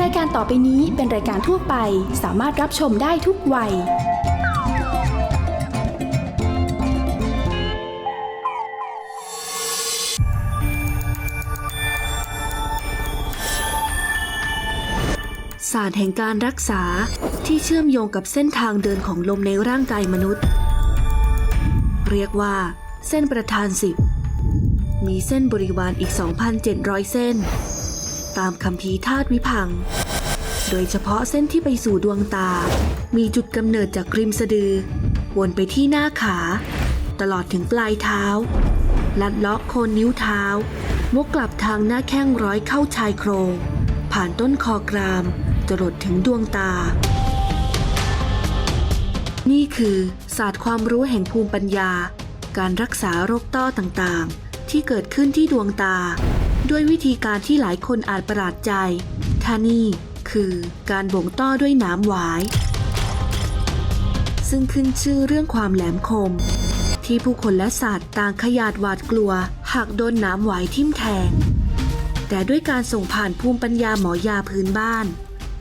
รายการต่อไปนี้เป็นรายการทั่วไป สามารถรับชมได้ทุกวัย ศาสตร์แห่งการรักษาที่เชื่อมโยงกับเส้นทางเดินของลมในร่างกายมนุษย์ เรียกว่า เส้นประธานสิบมีเส้นบริวารอีก 2,700 เส้น ตามคำพีธาตุวิพัง โดยเฉพาะเส้นที่ไปสู่ดวงตา มีจุดกำเนิดจากริมสะดือ วนไปที่หน้าขา ตลอดถึงปลายเท้า ลัดเลาะโคนนิ้วเท้าวกกลับทางหน้าแข้งร้อยเข้าชายโครง ผ่านต้นคอกราม จรดถึงดวงตา นี่คือศาสตร์ความรู้แห่งภูมิปัญญา การรักษาโรคต้อต่างๆ ที่เกิดขึ้นที่ดวงตา ด้วยวิธีการที่หลายคนอาจประหลาดใจท่านี่คือการบ่งต้อด้วยหนามหวาย ซึ่งขึ้นชื่อเรื่องความแหลมคม ที่ผู้คนและสัตว์ต่างขยาดหวาดกลัว หากโดนหนามหวายทิ่มแทง แต่ด้วยการส่งผ่านภูมิปัญญาหมอยาพื้นบ้าน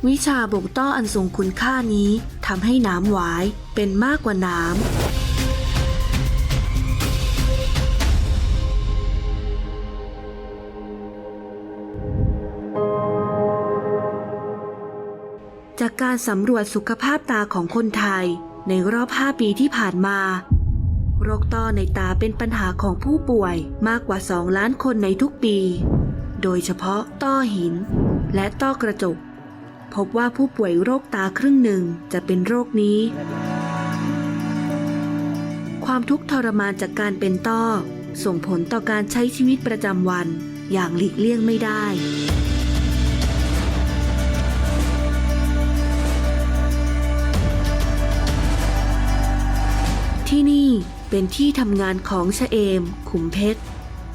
วิชาบ่งต้ออันทรงคุณค่านี้ทำให้หน้ำหวายเป็นมากกว่าน้ำ จากการสำรวจสุขภาพตาของคนไทย ในรอบ 5 ปีที่ผ่านมา โรคต้อในตาเป็นปัญหาของผู้ป่วยมากกว่า 2 ล้านคนในทุกปี โดยเฉพาะต้อหิน และต้อกระจก พบว่าผู้ป่วยโรคตาครึ่งหนึ่งจะเป็นโรคนี้ ความทุกข์ทรมานจากการเป็นต้อ ส่งผลต่อการใช้ชีวิตประจำวันอย่างหลีกเลี่ยงไม่ได้ เป็นที่ทำงานของชะเอม ขุมเพชร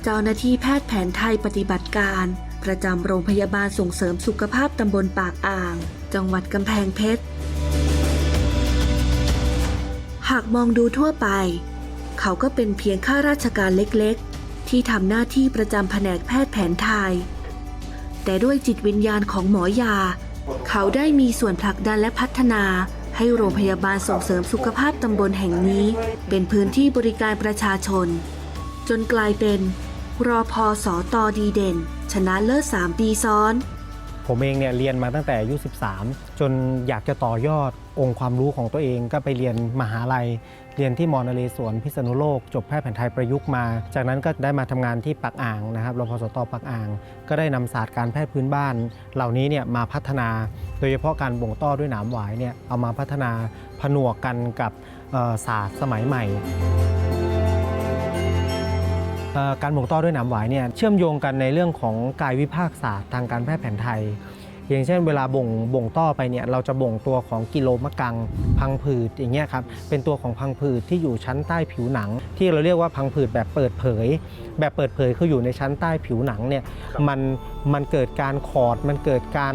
เจ้าหน้าที่แพทย์แผนไทยปฏิบัติการ ประจำโรงพยาบาลส่งเสริมสุขภาพตำบลปากอ่าง จังหวัดกำแพงเพชร หากมองดูทั่วไป เขาก็เป็นเพียงข้าราชการเล็กๆ ที่ทำหน้าที่ประจำแผนกแพทย์แผนไทย แต่ด้วยจิตวิญญาณของหมอยา เขาได้มีส่วนผลักดันและพัฒนา ให้โรงพยาบาลส่งเสริมสุขภาพตำบลแห่งนี้ เป็นพื้นที่บริการประชาชน จนกลายเป็นรอพอสอตอดีเด่น ชนะเลิศ3ปีซ้อน ผมเองเนี่ยเรียนมาตั้งแต่อายุ 13 จนอยากจะต่อยอดองค์ความรู้ของตัวเองก็ไปเรียนมหาลัย เรียนที่มอนเรศวรพิษณุโลก จบแพทย์แผนไทยประยุกต์มา จากนั้นก็ได้มาทำงานที่ปักอ่างนะครับรพสตปักอ่าง ก็ได้นำศาสตร์การแพทย์พื้นบ้าน เหล่านี้เนี่ยมาพัฒนา โดยเฉพาะการบ่งต้อด้วยหนามหวายเนี่ยเอามาพัฒนาผนวกกันกับศาสตร์สมัยใหม่การบ่งต้อด้วยหนามหวายเนี่ยเชื่อมโยงกันในเรื่องของกายวิภาคศาสตร์ทางการแพทย์แผนไทย อย่างเช่นเวลาบ่งบ่งต้อไปเนี่ยเราจะบ่งตัวของกิโลมะกังพังผืดอย่างเงี้ยครับเป็นตัวของพังผืดที่อยู่ชั้นใต้ผิวหนัง ที่เราเรียกว่าพังผืดแบบเปิดเผย แบบเปิดเผยคืออยู่ในชั้นใต้ผิวหนังเนี่ยมันมันเกิดการขอดมันเกิดการ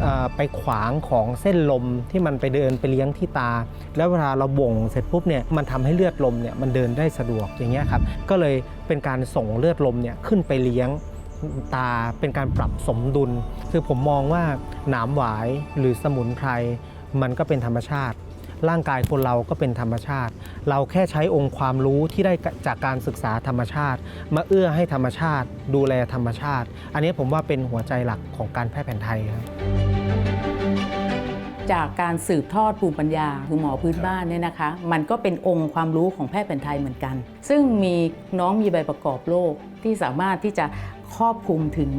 เอ่อไปขวางของเส้นลมที่มันไปเดินไปเลี้ยงที่ตา แล้วเวลาเราบ่งเสร็จปุ๊บเนี่ยมันทำให้เลือดลมเนี่ยมันเดินได้สะดวกอย่างเงี้ยครับก็เลยเป็นการส่งเลือดลมเนี่ยขึ้นไปเลี้ยง ตาเป็นการปรับสมดุล คือผมมองว่าหนามหวายหรือสมุนไพรมันก็เป็นธรรมชาติ ร่างกายคนเราก็เป็นธรรมชาติ เราแค่ใช้องค์ความรู้ที่ได้จากการศึกษาธรรมชาติ มาเอื้อให้ธรรมชาติ ดูแลธรรมชาติ อันนี้ผมว่าเป็นหัวใจหลักของการแพทย์แผนไทยครับจากการสืบทอดภูมิปัญญาคือหมอพื้นบ้านเนี่ยนะคะ มันก็เป็นองค์ความรู้ของแพทย์แผนไทยเหมือนกัน ซึ่งมีน้องมีใบประกอบโรคที่สามารถที่จะ ครอบคลุมถึง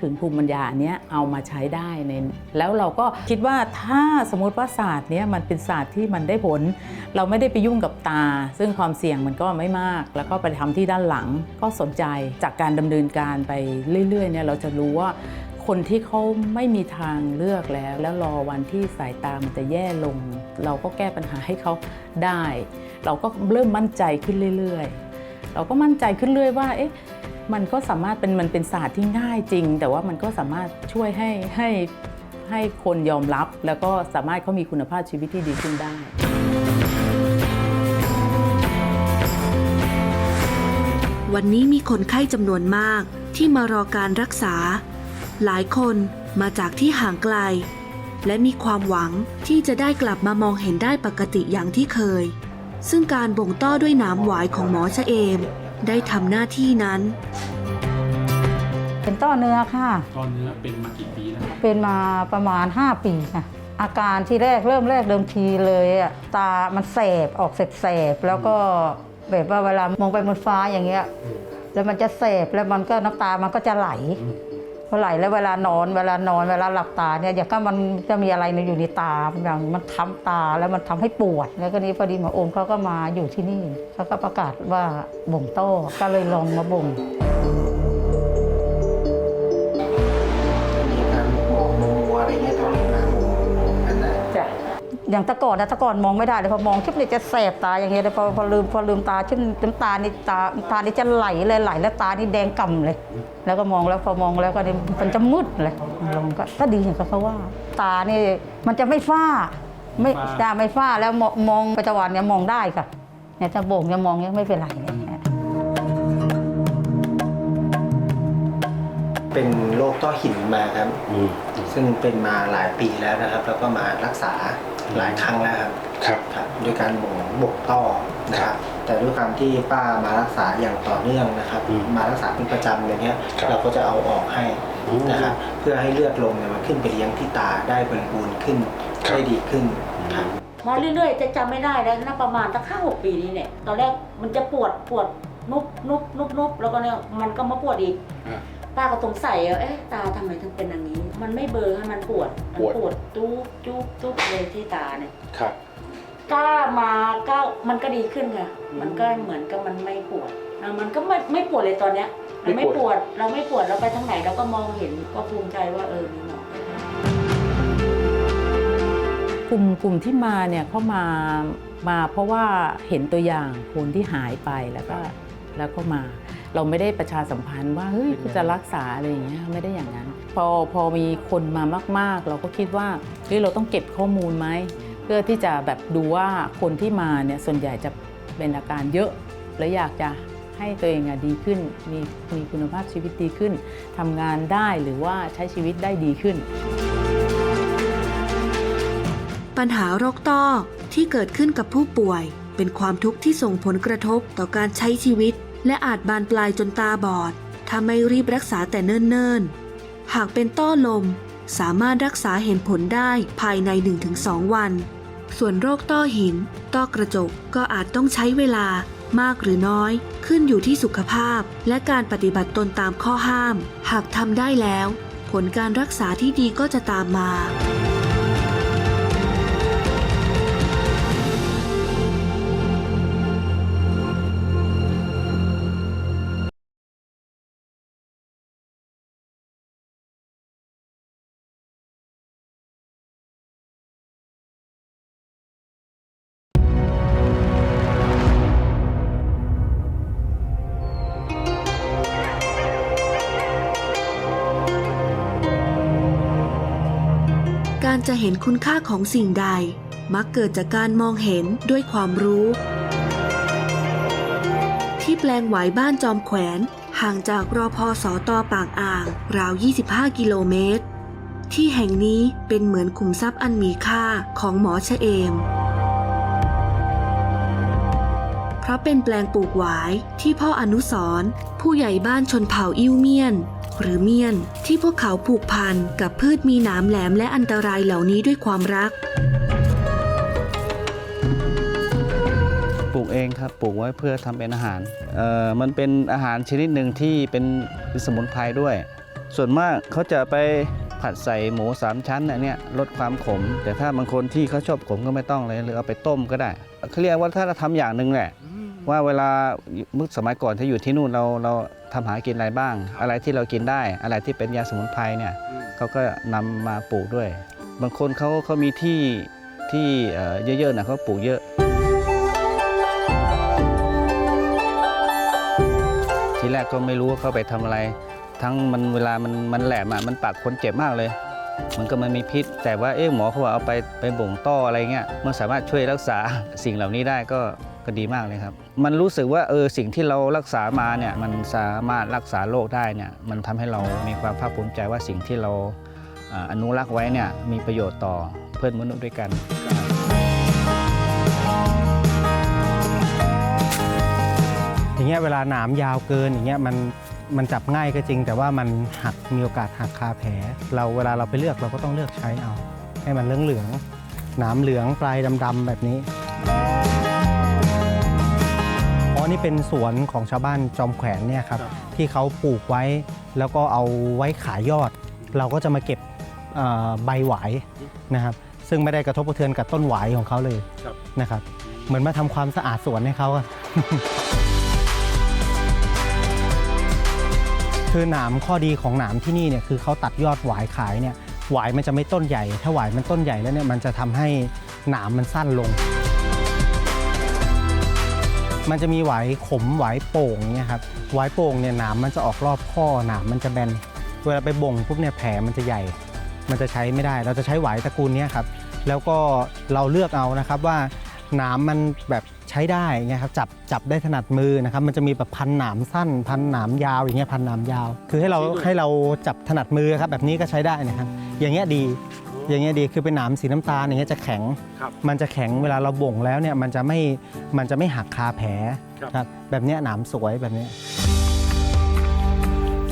ถึงภูมิปัญญาอันเนี้ยเอามาใช้ได้ในแล้วเราก็คิดว่าถ้าสมมติว่าศาสตร์เนี้ยมันเป็นศาสตร์ที่มันได้ผล เราไม่ได้ไปยุ่งกับตา ซึ่งความเสี่ยงมันก็ไม่มาก แล้วก็ไปทำที่ด้านหลังก็สนใจจากการดำเนินการไปเรื่อยๆเนี่ยเราจะรู้ว่าคนที่เขาไม่มีทางเลือกแล้ว แล้วรอวันที่สายตามันจะแย่ลง เราก็แก้ปัญหาให้เขาได้ เราก็เริ่มมั่นใจขึ้นเรื่อย ๆ เราก็มั่นใจขึ้นเรื่อยว่าเอ๊ะ มันก็สามารถเป็นมันเป็นศาสตร์ที่ง่ายจริง แต่ว่ามันก็สามารถช่วยให้ให้ให้คนยอมรับ แล้วก็สามารถเขามีคุณภาพชีวิตที่ดีขึ้นได้วันนี้มีคนไข้จำนวนมากที่มารอการรักษา หลายคนมาจากที่ห่างไกล และมีความหวังที่จะได้กลับมามองเห็นได้ปกติอย่างที่เคย ซึ่งการบ่งต้อด้วยน้ำหวายของหมอชะเอม ได้ทำหน้าที่นั้น เป็นต้อเนื้อค่ะก้อนเนื้อเป็นมากี่ปีแล้วครับเป็นมาประมาณ 5 ปีค่ะ อาการที่แรกเริ่มแรกเดิมทีเลยอะตามันแสบออกแสบๆแล้วก็แบบว่าเวลามองไปบนฟ้าอย่างเงี้ยแล้วมันจะแสบแล้วมันก็น้ำตามันก็จะไหล พอไหลแล้วเวลานอนเวลานอนเวลาหลับตาเนี่ยอย่างก็มันจะมีอะไรอยู่ในตาอย่างมันทำตาแล้วมันทำให้ปวด แล้วก็นี้พอดีหมอโอมเขาก็มาอยู่ที่นี่เขาก็ประกาศว่าบ่งโต้ก็เลยลองมาบ่ง อย่างแตะก่อนนะแตะก่อนมองไม่ได้เลยพอมองชิบเนี่ยจะแสบตาอย่างเงี้ยเลยพอพอลืมพอลืมตาชิบน้ำตานี่ตาตานี่จะไหลเลยไหลแล้วตานี่แดงก่ำเลย แล้วก็มองแล้วพอมองแล้วก็นี่มันจะมืดเลยลงก็ก็ดีอย่างกับเขาว่า ตานี่มันจะไม่ฝ้า ไม่ตาไม่ฝ้าแล้วมองมองปัจจุบันเนี่ยมองได้ค่ะเนี่ยถ้าโบ่งเนี่ยมองเนี่ยไม่เป็นไรเนี่ย เป็นโรคต้อหินมาครับซึ่งเป็นมาหลายปีแล้วนะครับ แล้วก็มารักษาหลายครั้งแล้วครับครับ ครับด้วยการบ่งบกต้อนะครับ แต่ด้วยการที่ป้ามารักษาอย่างต่อเนื่องนะครับ อืมมารักษาเป็นประจำอย่างเงี้ย ครับเราก็จะเอาออกให้อืมนะครับ เพื่อให้เลือดลมเนี่ยมันขึ้นไปเลี้ยงที่ตาได้บริบูรณ์ขึ้นครับ ได้ดีขึ้นครับ มาเรื่อยๆจะจำไม่ได้แล้วน่าประมาณตั้งห้าหกปีนี้เนี่ยตอนแรกมันจะปวดปวดนุบนุบนุบนุบแล้วก็เนี่ยมันก็มาปวดอีก อะ ป้าก็สงสัยว่าเอ๊ะตาทำไมถึงเป็นอย่างนี้ มันไม่เบลอให้มันปวดมันปวดปวดจุ๊บจุ๊บจุ๊บเลยที่ตาเนี่ยครับกล้ามาก็มันก็ดีขึ้นค่ะมันก็เหมือนกับมันไม่ปวดอะมันก็ไม่ไม่ปวดเลยตอนเนี้ยเราไม่ปวดเราไม่ปวดเราไปทางไหนเราก็มองเห็นก็ภูมิใจว่าเออมีหมอกลุ่มกลุ่มที่มาเนี่ยเขามามาเพราะว่าเห็นตัวอย่างคนที่หายไปแล้วก็แล้วก็มา เราไม่ได้ประชาสัมพันธ์ว่าเฮ้ยจะรักษาอะไรอย่างเงี้ยไม่ได้อย่างนั้น พอพอมีคนมามาก ๆ เราก็คิดว่าเฮ้ยเราต้องเก็บข้อมูลไหมเพื่อที่จะแบบดูว่าคนที่มาเนี่ยส่วนใหญ่จะเป็นอาการเยอะ แล้วอยากจะให้ตัวเองอะดีขึ้นมีมีคุณภาพชีวิตดีขึ้นทำงานได้หรือว่าใช้ชีวิตได้ดีขึ้น ปัญหาโรคต้อที่เกิดขึ้นกับผู้ป่วย เป็นความทุกข์ที่ส่งผลกระทบต่อการใช้ชีวิต และอาจบานปลายจนตาบอด ถ้าไม่รีบรักษาแต่เนิ่นๆ หากเป็นต้อลมสามารถรักษาเห็นผลได้ภายใน 1-2 วัน ส่วนโรคต้อหิน ต้อกระจกก็อาจต้องใช้เวลามากหรือน้อย ขึ้นอยู่ที่สุขภาพ และการปฏิบัติตนตามข้อห้าม หากทำได้แล้ว ผลการรักษาที่ดีก็จะตามมา จะเห็นคุณค่าของสิ่งใด มักเกิดจากการมองเห็นด้วยความรู้ ที่แปลงไหวบ้านจอมแขวน ห่างจากรอพอสอตอปากอ่าง ราว 25 กิโลเมตร ที่แห่งนี้เป็นเหมือนขุมทรัพย์อันมีค่าของหมอชะเอม เพราะเป็นแปลงปลูกหวายที่พ่ออนุสรผู้ใหญ่บ้านชนเผ่าอิ้วเมียน หรือเมียน ที่พวกเขาผูกพันกับพืชมีหนามแหลมและอันตรายเหล่านี้ด้วยความรัก ปลูกเองครับปลูกไว้เพื่อทำเป็นอาหารเอ่อมันเป็นอาหารชนิดหนึ่งที่เป็นสมุนไพรด้วย ส่วนมากเขาจะไปผัดใส่หมูสามชั้นอันเนี้ยลดความขม แต่ถ้าบางคนที่เขาชอบขมก็ไม่ต้องเลยหรือเอาไปต้มก็ได้เขาเรียกว่าถ้าเราทำอย่างหนึ่งแหละ ว่าเวลาเมื่อสมัยก่อนที่อยู่ที่นู่นเราเราทำหากินอะไรบ้าง อะไรที่เรากินได้อะไรที่เป็นยาสมุนไพรเนี่ยเขาก็นำมาปลูกด้วย บางคนเขาเขามีที่ที่เอ่อเยอะๆนะเขาปลูกเยอะ ทีแรกก็ไม่รู้ว่าเขาไปทำอะไร ทั้งมันเวลามันมันแหลมอะมันปากคนเจ็บมากเลยมันก็มันมีพิษ แต่ว่าเอ๊ะหมอเขาว่าเอาไปไปบ่งต้ออะไรเงี้ยมันสามารถช่วยรักษาสิ่งเหล่านี้ได้ก็ ก็ดีมากเลยครับ มันรู้สึกว่าเออสิ่งที่เรารักษามาเนี่ยมันสามารถรักษาโรคได้เนี่ยมันทำให้เรามีความภาคภูมิใจว่าสิ่งที่เราอนุรักษ์ไว้เนี่ยมีประโยชน์ต่อเพื่อนมนุษย์ด้วยกันอย่างเงี้ยเวลาหนามยาวเกินอย่างเงี้ยมันมันจับง่ายก็จริง แต่ว่ามันหักมีโอกาสหักคาแผล เราเวลาเราไปเลือกเราก็ต้องเลือกใช้เอา ให้มันเรืองเหลืองๆหนามเหลืองปลายดำๆแบบนี้ นี่เป็นสวนของชาวบ้านจอมแขวนเนี่ยครับที่เขาปลูกไว้แล้วก็เอาไว้ขายยอด เราก็จะมาเก็บเอ่อใบหวายนะครับซึ่งไม่ได้กระทบกระเทือนกับต้นหวายของเขาเลยนะครับเหมือนมาทำความสะอาดสวนให้เขาอะคือหนามข้อดีของหนามที่นี่เนี่ยคือเขาตัดยอดหวายขายเนี่ยหวายมันจะไม่ต้นใหญ่ ถ้าหวายมันต้นใหญ่แล้วเนี่ยมันจะทำให้หนามมันสั้นลง มันจะมีหวายขมหวายโป่งเนี่ยครับหวายโป่งเนี่ยหนามมันจะออกรอบข้อหนามมันจะแบนเวลาไปบ่งปุ๊บเนี่ยแผลมันจะใหญ่ มันจะใช้ไม่ได้ เราจะใช้หวายตระกูลเนี้ยครับแล้วก็เราเลือกเอานะครับว่าหนามมันแบบใช้ได้เงี้ยครับจับจับได้ถนัดมือนะครับ มันจะมีแบบพันหนามสั้น พันหนามยาวอย่างเงี้ยพันหนามยาว คือให้เราให้เราจับถนัดมือครับแบบนี้ก็ใช้ได้นะครับ อย่างเงี้ยดี อย่างเงี้ยดีคือเป็นหนามสีน้ำตาลอย่างเงี้ยจะแข็ง มันจะแข็งเวลาเราบ่งแล้วเนี่ยมันจะไม่มันจะไม่หักคาแผลครับแบบเนี้ยหนามสวยแบบเนี้ย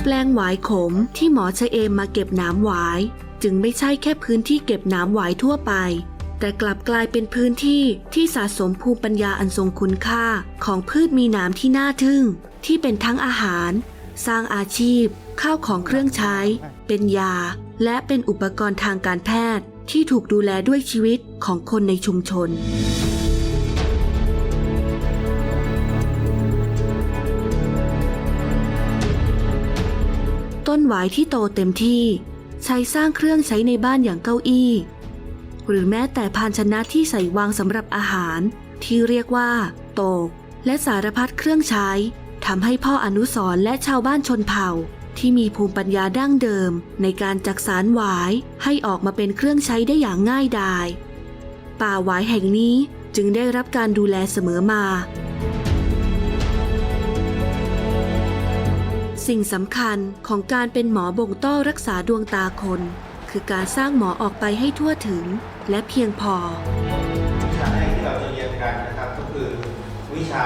แปลงหวายขมที่หมอชะเอมมาเก็บน้ำหวาย จึงไม่ใช่แค่พื้นที่เก็บน้ำหวายทั่วไป แต่กลับกลายเป็นพื้นที่ที่สะสมภูมิปัญญาอันทรงคุณค่าของพืชมีหนามที่น่าทึ่ง ที่เป็นทั้งอาหาร สร้างอาชีพ ข้าวของเครื่องใช้ เป็นยา และเป็นอุปกรณ์ทางการแพทย์ที่ถูกดูแลด้วยชีวิตของคนในชุมชน ต้นหวายที่โตเต็มที่ใช้สร้างเครื่องใช้ในบ้านอย่างเก้าอี้ หรือแม้แต่ภาชนะที่ใส่วางสำหรับอาหาร ที่เรียกว่าโตก และสารพัดเครื่องใช้ทำให้พ่ออนุสรและชาวบ้านชนเผ่า ที่มีภูมิปัญญาดั้งเดิมในการจักสารหวายให้ออกมาเป็นเครื่องใช้ได้อย่างง่ายดาย ป่าหวายแห่งนี้จึงได้รับการดูแลเสมอมา สิ่งสำคัญของการเป็นหมอบ่งต้อรักษาดวงตาคน คือการสร้างหมอออกไปให้ทั่วถึงและเพียงพอวิชาแรกที่เราจะเรียนกันนะครับก็คือ วิชา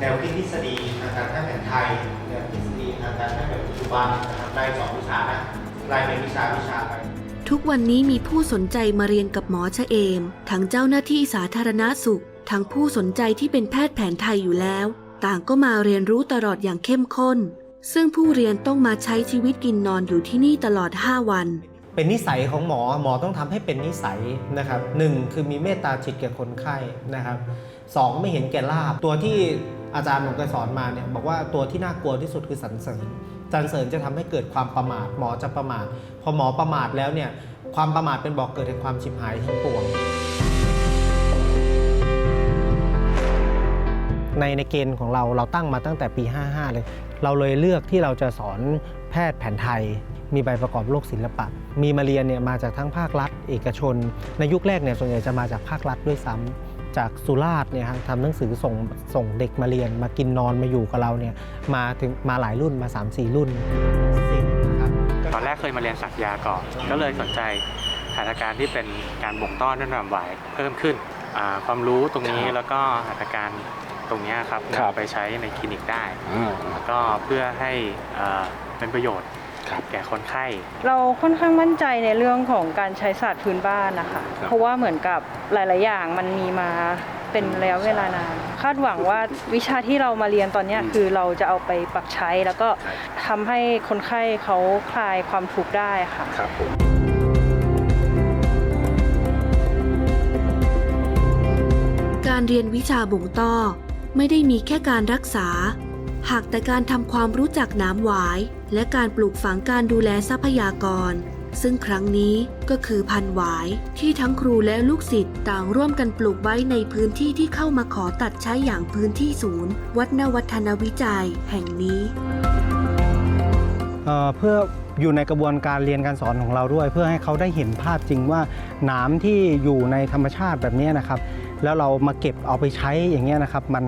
แนวคิดทฤษฎีทางการแพทย์แผนไทยแนวคิดทฤษฎีทางการแพทย์แบบ จจุบันนะครับไล่สองวิชานะไล่เป็นวิชาวิชาไป ทุกวันนี้มีผู้สนใจมาเรียนกับหมอชะเอม ทั้งเจ้าหน้าที่สาธารณาสุข ทั้งผู้สนใจที่เป็นแพทย์แผนไทยอยู่แล้ว ต่างก็มาเรียนรู้ตลอดอย่างเข้มข้น ซึ่งผู้เรียนต้องมาใช้ชีวิตกินนอนอยู่ที่นี่ตลอด 5 วัน เป็นนิสัยของหมอหมอต้องทำให้เป็นนิสัยนะครับหนึ่งคือมีเมตตาจิตแก่คนไข้นะครับสองไม่เห็นแก่ลาบตัวที่อาจารย์ผมเคยสอนมาเนี่ยบอกว่าตัวที่น่ากลัวที่สุดคือสรรเสริญ สรรเสริญจะทำให้เกิดความประมาท หมอจะประมาท พอหมอประมาทแล้วเนี่ย ความประมาทเป็นบอกเกิดแห่งความชิบหายทั้งปวง ในในเกณฑ์ของเราเราตั้งมาตั้งแต่ปี 55 เลย เราเลยเลือกที่เราจะสอนแพทย์แผนไทย มีใบประกอบโรคศิลปะ มีมาเรียนเนี่ยมาจากทั้งภาครัฐ เอกชน ในยุคแรกเนี่ยส่วนใหญ่จะมาจากภาครัฐด้วยซ้ำ จากสุราษฎร์เนี่ยฮะทำหนังสือส่งส่งเด็กมาเรียน มากินนอนมาอยู่กับเราเนี่ยมาถึงมาหลายรุ่นมา 3-4 รุ่นนะครับ ตอนแรกเคยมาเรียนสักยาก่อน ก็เลยสนใจหัตถการที่เป็นการบ่งต้อนด้วยนำหวายเพิ่มขึ้นอ่าความรู้ตรงนี้แล้วก็หัตถการตรงเนี้ยครับครับ นำไปใช้ในคลินิกได้ก็เพื่อให้อ่าเป็นประโยชน์ แก่คนไข้ เราค่อนข้างมั่นใจในเรื่องของการใช้ศาสตร์พื้นบ้านนะคะ เพราะว่าเหมือนกับหลาย ๆ อย่างมันมีมาเป็นระยะเวลานาน คาดหวังว่าวิชาที่เรามาเรียนตอนเนี้ยคือเราจะเอาไปปรับใช้ แล้วก็ทำให้คนไข้เขาคลายความทุกข์ได้ค่ะครับผมการเรียนวิชาบ่งต้อไม่ได้มีแค่การรักษา หากแต่การทำความรู้จักน้ำหวาย และการปลูกฝังการดูแลทรัพยากร ซึ่งครั้งนี้ก็คือพันหวายที่ทั้งครูและลูกศิษย์ต่างร่วมกันปลูกไว้ในพื้นที่ที่เข้ามาขอตัดใช้อย่างพื้นที่ศูนย์ วัดนวัฒนวิจัยแห่งนี้เเพื่ออยู่ในกระบวนการเรียนการสอนของเราด้วย เพื่อให้เขาได้เห็นภาพจริงว่าหนามที่อยู่ในธรรมชาติแบบนี้นะครับ แล้วเรามาเก็บเอาไปใช้อย่างเงี้ยนะครับ มัน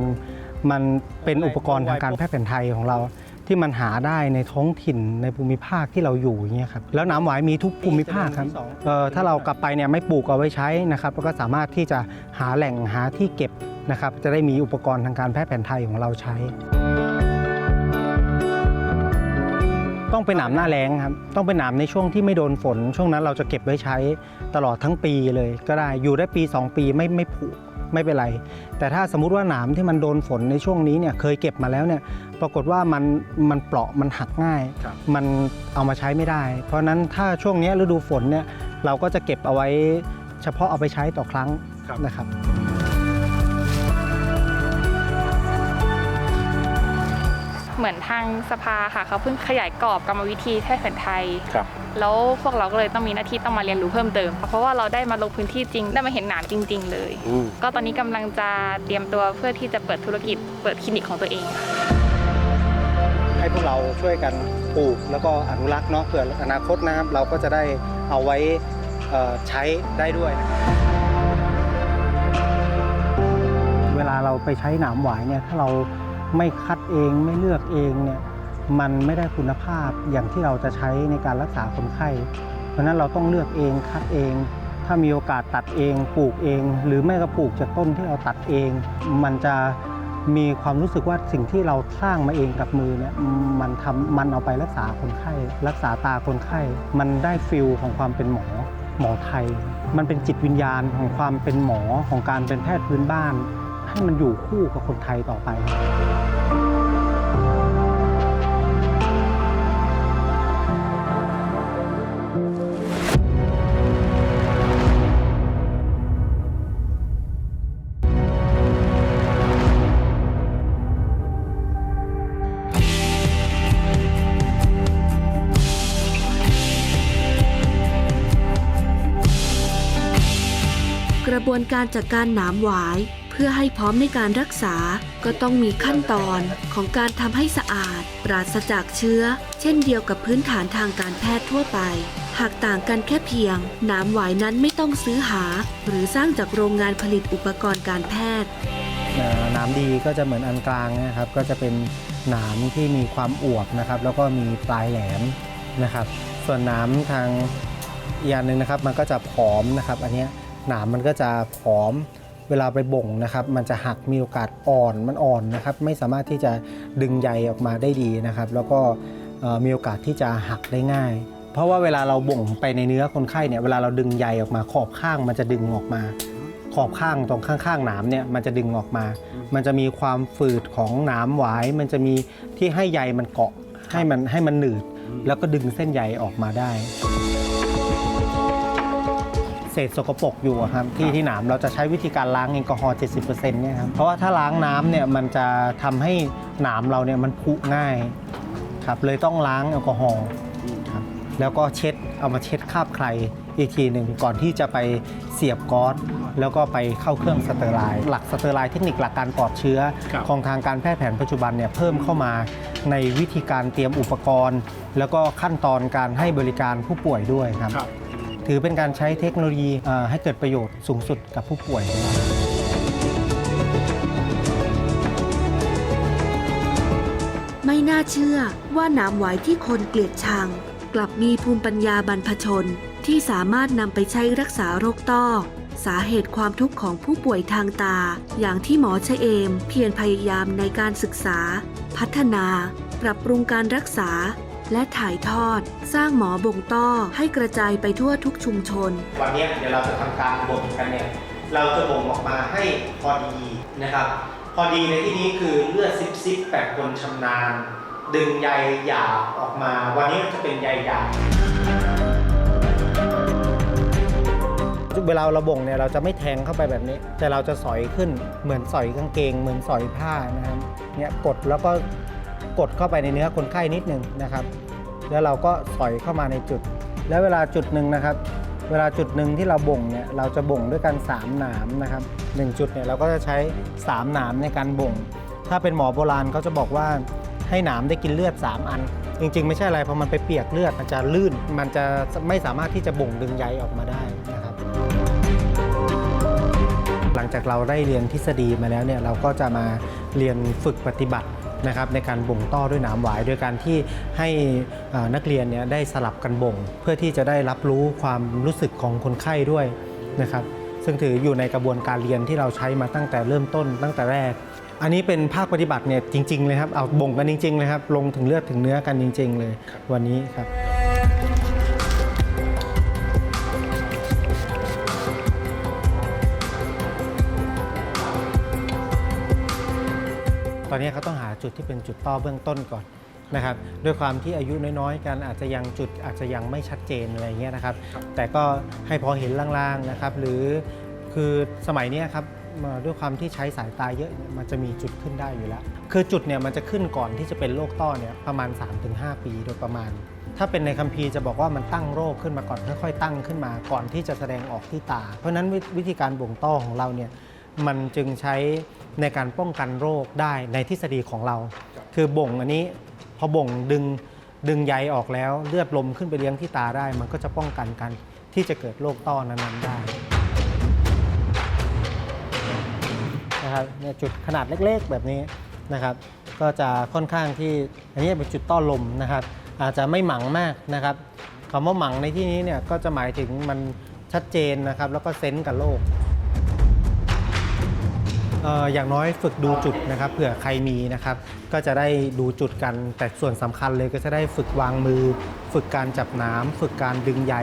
มันเป็นอุปกรณ์ทางการแพทย์แผนไทยของเรา ที่มันหาได้ในท้องถิ่นในภูมิภาคที่เราอยู่อย่างเงี้ยครับแล้วหนามหวายมีทุกภูมิภาคครับเอ่อถ้าเรากลับไปเนี่ยไม่ปลูกเอาไว้ใช้นะครับแล้วก็สามารถที่จะหาแหล่งหาที่เก็บนะครับจะได้มีอุปกรณ์ทางการแพทย์แผนไทยของเราใช้ ต้องเป็นหนามหน้าแล้งครับต้องเป็นหนามในช่วงที่ไม่โดนฝน ช่วงนั้นเราจะเก็บไว้ใช้ตลอดทั้งปีเลยก็ได้อยู่ได้ปี 2 ปีไม่ไม่ผุไม่เป็นไร แต่ถ้าสมมุติว่าหนามที่มันโดนฝนในช่วงนี้เนี่ยเคยเก็บมาแล้วเนี่ย ปรากฏว่ามันมันเปราะมันหักง่าย มันเอามาใช้ไม่ได้ เพราะฉะนั้นถ้าช่วงนี้ฤดูฝนเนี่ยเราก็จะเก็บเอาไว้เฉพาะเอาไปใช้ต่อครั้งนะครับเหมือนทางสภาค่ะเขาเพิ่งขยายกรอบกรรมวิธีแพทย์แผนไทยครับแล้วพวกเราก็เลยต้องมีหน้าที่ต้องมาเรียนรู้เพิ่มเติม เพราะว่าเราได้มาลงพื้นที่จริง ได้มาเห็นหนามจริง ๆ เลย ก็ตอนนี้กำลังจะเตรียมตัวเพื่อที่จะเปิดธุรกิจ เปิดคลินิกของตัวเองค่ะ ให้พวกเราช่วยกันปลูกแล้วก็อนุรักษ์เนาะเผื่ออนาคตนะครับเราก็จะได้เอาไว้ใช้ได้ด้วยเวลาเราไปใช้หนามหวายเนี่ยถ้าเราไม่คัดเองไม่เลือกเองเนี่ยมันไม่ได้คุณภาพอย่างที่เราจะใช้ในการรักษาคนไข้ เพราะฉะนั้นเราต้องเลือกเองคัดเอง ถ้ามีโอกาสตัดเองปลูกเอง หรือไม่ก็ปลูกจากต้นที่เราตัดเอง มันจะ มีความรู้สึกว่าสิ่งที่เราสร้างมาเองกับมือเนี่ยมันทำมันเอาไปรักษาคนไข้ รักษาตาคนไข้ มันได้ฟิลของความเป็นหมอหมอไทย มันเป็นจิตวิญญาณของความเป็นหมอของการเป็นแพทย์พื้นบ้าน ให้มันอยู่คู่กับคนไทยต่อไป บวนการจัดการหนามหวาย เพื่อให้พร้อมในการรักษาก็ต้องมีขั้นตอนของการทำให้สะอาด ปราศจากเชื้อ เช่นเดียวกับพื้นฐานทางการแพทย์ทั่วไป หากต่างกันแค่เพียงหนามหวายนั้นไม่ต้องซื้อหา หรือสร้างจากโรงงานผลิตอุปกรณ์การแพทย์หนามดีก็จะเหมือนอันกลางนะครับก็จะเป็นหนามที่มีความอวบนะครับแล้วก็มีปลายแหลมนะครับ ส่วนหนามทางอีกอย่างหนึ่งนะครับมันก็จะผอมนะครับ อันนี้ หนามมันก็จะผอมเวลาไปบ่งนะครับ มันจะหักมีโอกาสอ่อนมันอ่อนนะครับ ไม่สามารถที่จะดึงใยออกมาได้ดีนะครับ แล้วก็มีโอกาสที่จะหักได้ง่าย เพราะว่าเวลาเราบ่งไปในเนื้อคนไข้เนี่ยเวลาเราดึงใยออกมาขอบข้างมันจะดึงออกมา ขอบข้างตรงข้างๆหนามเนี่ยมันจะดึงออกมา มันจะมีความฝืดของหนามหวาย มันจะมีที่ให้ใยมันเกาะให้มันให้มันหนืด แล้วก็ดึงเส้นใยออกมาได้ ษสกปรกอยู่อะครับที่ที่หนามเราจะใช้วิธีการล้างแอลกอฮอล์70%เนี่ยครับเพราะว่าถ้าล้างน้ำเนี่ยมันจะทำให้หนามเราเนี่ยมันผุง่ายครับเลยต้องล้างแอลกอฮอล์ครับแล้วก็เช็ดเอามาเช็ดคราบใครอีกทีหนึ่งก่อนที่จะไปเสียบก๊อซแล้วก็ไปเข้าเครื่องสเตอร์ไลน์หลักสเตอร์ไลน์เทคนิคหลักการปลอดเชื้อ ครับ ของทางการแพทย์แผนปัจจุบันเนี่ยเพิ่มเข้ามาในวิธีการเตรียมอุปกรณ์ แล้วก็ขั้นตอนการให้บริการผู้ป่วยด้วยครับ ครับ ถือเป็นการใช้เทคโนโลยีให้เกิดประโยชน์สูงสุดกับผู้ป่วยไม่น่าเชื่อว่าหนามหวที่คนเกลียดชัง กลับมีภูมิปัญญาบรรพชน ที่สามารถนำไปใช้รักษาโรคต้อ สาเหตุความทุกข์ของผู้ป่วยทางตา อย่างที่หมอชเอม เพียรพยายามในการศึกษา พัฒนา ปรับปรุงการรักษา และถ่ายทอด สร้างหมอบ่งต้อให้กระจายไปทั่วทุกชุมชน วันนี้เดี๋ยวเราจะทำการบ่งกันเนี่ยเราจะบ่งออกมาให้พอดีนะครับ พอดีในที่นี้คือเลือดซิปซิปแบบคนชำนาญ ดึงใยหยาบออกมา วันนี้จะเป็นใยหยาบเวลาเราบ่งเนี่ยเราจะไม่แทงเข้าไปแบบนี้ แต่เราจะสอยขึ้นเหมือนสอยกางเกง เหมือนสอยผ้านะครับเนี่ยกดแล้วก็ กดเข้าไปในเนื้อคนไข้นิดนึงนะครับ แล้วเราก็สอยเข้ามาในจุด แล้วเวลาจุดหนึ่งนะครับ เวลาจุดหนึ่งที่เราบ่งเนี่ยเราจะบ่งด้วยกัน 3 หนามนะครับหนึ่งจุดเนี่ยเราก็จะใช้ 3 หนามในการบ่ง ถ้าเป็นหมอโบราณเขาจะบอกว่าให้หนามได้กินเลือด 3 อัน จริง ๆ ไม่ใช่อะไรเพราะมันไปเปียกเลือดมันจะลื่น มันจะไม่สามารถที่จะบ่งดึงใยออกมาได้นะครับ หลังจากเราได้เรียนทฤษฎีมาแล้วเนี่ยเราก็จะมาเรียนฝึกปฏิบัติ นะครับในการบ่งต้อด้วยหนามหวาย โดยการที่ให้อ่านักเรียนเนี่ยได้สลับกันบ่ง เพื่อที่จะได้รับรู้ความรู้สึกของคนไข้ด้วยนะครับซึ่งถืออยู่ในกระบวนการเรียนที่เราใช้มาตั้งแต่เริ่มต้นตั้งแต่แรก อันนี้เป็นภาคปฏิบัติเนี่ยจริงๆเลยครับเอาบ่งกันจริงๆเลยครับลงถึงเลือดถึงเนื้อกันจริง ๆ เลยวันนี้ครับ ตอนนี้เขาต้องหาจุดที่เป็นจุดต้อเบื้องต้นก่อนนะครับด้วยความที่อายุน้อยๆกันอาจจะยังจุดอาจจะยังไม่ชัดเจนอะไรเงี้ยนะครับ แต่ก็ให้พอเห็นลางๆนะครับ หรือคือสมัยเนี้ยครับมาด้วยความที่ใช้สายตาเยอะเนี่ยมันจะมีจุดขึ้นได้อยู่แล้ว คือจุดเนี่ยมันจะขึ้นก่อนที่จะเป็นโรคต้อเนี่ยประมาณ 3-5 ปีโดยประมาณ ถ้าเป็นในคัมภีร์จะบอกว่ามันตั้งโรคขึ้นมาก่อนค่อยๆตั้งขึ้นมาก่อนที่จะแสดงออกที่ตา เพราะฉะนั้นวิวิธีการบ่งต้อของเราเนี่ยมันจึงใช้ ในการป้องกันโรคได้ในทฤษฎีของเรา คือบ่งอันนี้พอบ่งดึงดึงใยออกแล้วเลือดลมขึ้นไปเลี้ยงที่ตาได้ มันก็จะป้องกันกันที่จะเกิดโรคต้อนั้นๆได้นะครับเนี่ยจุดขนาดเล็กๆแบบนี้นะครับ ก็จะค่อนข้างที่อันนี้เป็นจุดต้อลมนะครับ อาจจะไม่หมังมากนะครับคำว่าหมังในที่นี้เนี่ยก็จะหมายถึงมันชัดเจนนะครับ แล้วก็เซนส์กับโรคเอย่างน้อยฝึกดูจุดนะครับเผื่อใครมีนะครับ ก็จะได้ดูจุดกัน แต่ส่วนสำคัญเลยก็จะได้ฝึกวางมือ ฝึกการจับน้ำฝึกการดึงใย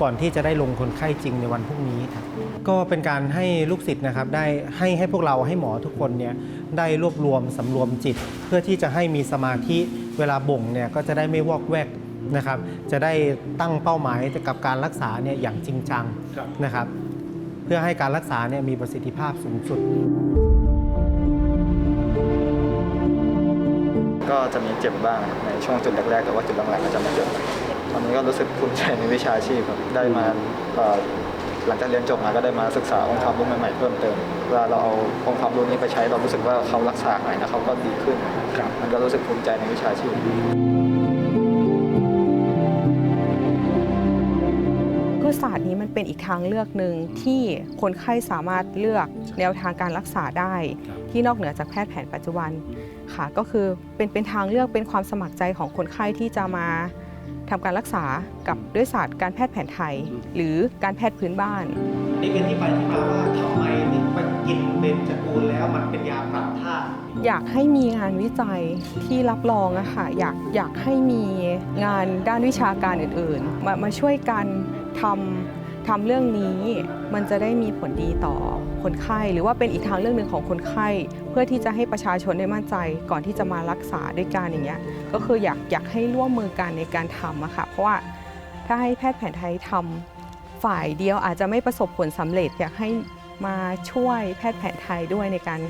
ก่อนที่จะได้ลงคนไข้จริงในวันพรุ่งนี้ครับก็เป็นการให้ลูกศิษย์นะครับได้ให้ให้พวกเราให้หมอทุกคนเนี่ยได้รวบรวมสำรวมจิต เพื่อที่จะให้มีสมาธิเวลาบ่งเนี่ยก็จะได้ไม่วอกแวกนะครับ จะได้ตั้งเป้าหมายกับการรักษาเนี่ยอย่างจริงจังนะครับ พื่อให้การรักษาเนี่ยมีประสิทธิภาพสูงสุด ก็จะมีเจ็บบ้างในช่วงจุดแรกๆแต่ว่าจุดหลังๆก็จะไม่เจ็บตอนนี้ก็รู้สึกภูมิใจในวิชาชีพครับได้มาหลังจากเรียนจบมาก็ได้มาศึกษาองค์ความรู้ใหม่ๆเพิ่มเติมเวลาเราเอาองค์ความรู้นี้ไปใช้เรารู้สึกว่าเขารักษาหายนะเขาก็ดีขึ้นมันก็รู้สึกภูมิใจในวิชาชีพ คือศาสตร์นี้มันเป็นอีกทางเลือกหนึ่งที่คนไข้สามารถเลือกแนวทางการรักษาได้ ที่นอกเหนือจากแพทย์แผนปัจจุบันค่ะ ก็คือเป็นเป็นทางเลือกเป็นความสมัครใจของคนไข้ที่จะมาทำการรักษากับด้วยศาสตร์การแพทย์แผนไทย หรือการแพทย์พื้นบ้านนี่เป็นที่ไปที่มาว่าทำไมถึงไปกินเบนจกูลแล้วมันเป็นยาปรับธาตุอยากให้มีงานวิจัยที่รับรองอะค่ะอยากอยากให้มีงานด้านวิชาการอื่นๆ มามาช่วยกัน ทำทำเรื่องนี้มันจะได้มีผลดีต่อคนไข้ หรือว่าเป็นอีกทางเรื่องหนึ่งของคนไข้ เพื่อที่จะให้ประชาชนได้มั่นใจก่อนที่จะมารักษาด้วยกันอย่างเงี้ยก็คืออยากอยากให้ร่วมมือกันในการทำอะค่ะเพราะว่าถ้าให้แพทย์แผนไทยทำฝ่ายเดียวอาจจะไม่ประสบผลสำเร็จอยากให้มาช่วยแพทย์แผนไทยด้วยในการ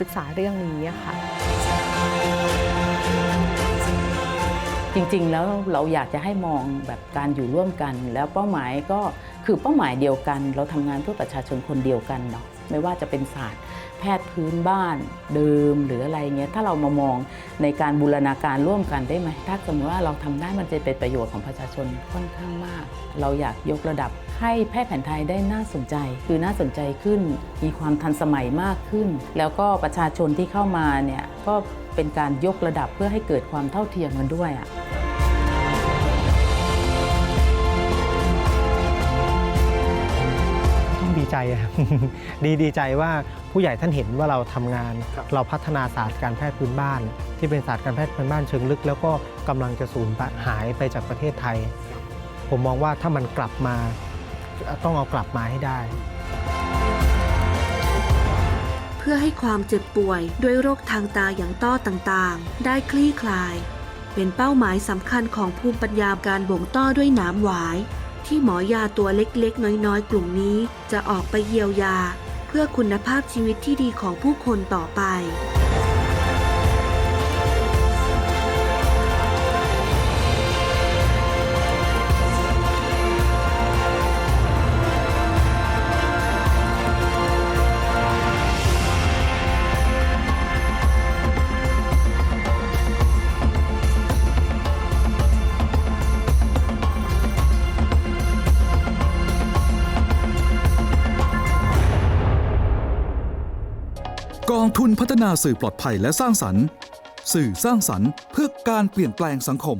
ศึกษาเรื่องนี้อะค่ะ จริงๆ แล้วเราอยากจะให้มองแบบการอยู่ร่วมกัน แล้วเป้าหมายก็คือเป้าหมายเดียวกัน เราทำงานเพื่อประชาชนคนเดียวกันเนาะไม่ว่าจะเป็นศาสตร์ แพทย์พื้นบ้านเดิมหรืออะไรเงี้ยถ้าเรามามองในการบูรณาการร่วมกันได้ไหมถ้าสมมติว่าเราทำได้มันจะเป็นประโยชน์ของประชาชนค่อนข้างมาก เราอยากยกระดับให้แพทย์แผนไทยได้น่าสนใจ คือน่าสนใจขึ้น มีความทันสมัยมากขึ้น แล้วก็ประชาชนที่เข้ามาเนี่ยก็เป็นการยกระดับเพื่อให้เกิดความเท่าเทียมกันด้วยอะ ใจครับ ดีดีใจว่าผู้ใหญ่ท่านเห็นว่าเราทำงาน เราพัฒนาศาสตร์การแพทย์พื้นบ้าน ที่เป็นศาสตร์การแพทย์พื้นบ้านเชิงลึก แล้วก็กำลังจะสูญหายไปจากประเทศไทย ผมมองว่าถ้ามันกลับมาต้องเอากลับมาให้ได้ เพื่อให้ความเจ็บป่วยด้วยโรคทางตาอย่างต้อต่างๆ ได้คลี่คลาย เป็นเป้าหมายสำคัญของภูมิปัญญาการบ่งต้อด้วยหน้ำหวาย ที่หมอยาตัวเล็กๆ น้อยๆ กลุ่มนี้จะออกไปเยียวยา เพื่อคุณภาพชีวิตที่ดีของผู้คนต่อไป กองทุนพัฒนาสื่อปลอดภัยและสร้างสรรค์ สื่อสร้างสรรค์เพื่อการเปลี่ยนแปลงสังคม